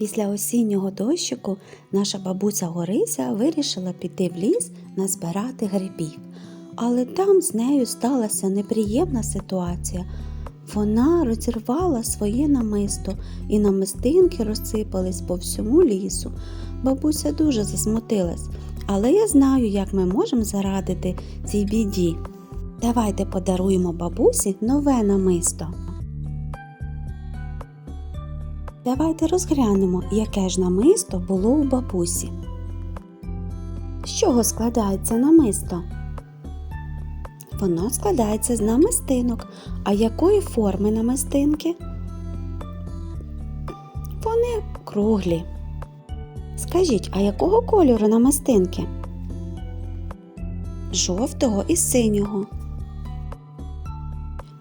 Після осіннього дощику наша бабуся Горися вирішила піти в ліс назбирати грибів. Але там з нею сталася неприємна ситуація. Вона розірвала своє намисто, і намистинки розсипались по всьому лісу. Бабуся дуже засмутилась, але я знаю, як ми можемо зарадити цій біді. Давайте подаруємо бабусі нове намисто. Давайте розглянемо, яке ж намисто було у бабусі. З чого складається намисто? Воно складається з намистинок. А якої форми намистинки? Вони круглі. Скажіть, а якого кольору намистинки? Жовтого і синього.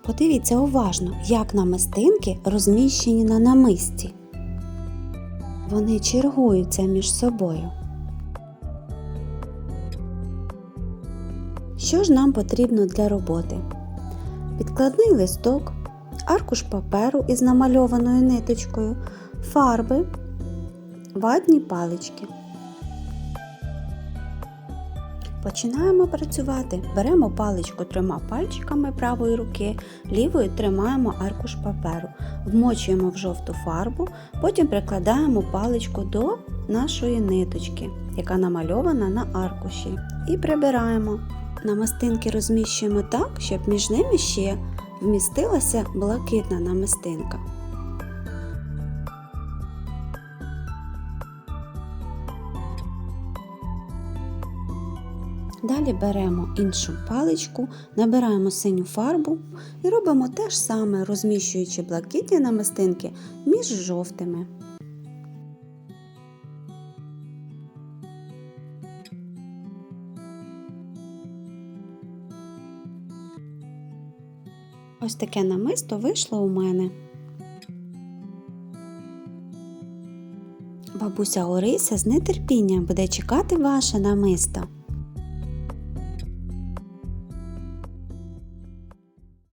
Подивіться уважно, як намистинки розміщені на намисті. Вони чергуються між собою. Що ж нам потрібно для роботи? Підкладний листок, аркуш паперу із намальованою ниточкою, фарби, ватні палички. Починаємо працювати. Беремо паличку трьома пальчиками правої руки, лівою тримаємо аркуш паперу, вмочуємо в жовту фарбу, потім прикладаємо паличку до нашої ниточки, яка намальована на аркуші, і прибираємо. Намистинки розміщуємо так, щоб між ними ще вмістилася блакитна намистинка. Далі беремо іншу паличку, набираємо синю фарбу і робимо те ж саме, розміщуючи блакитні намистинки між жовтими. Ось таке намисто вийшло у мене. Бабуся Орися з нетерпінням буде чекати ваше намисто.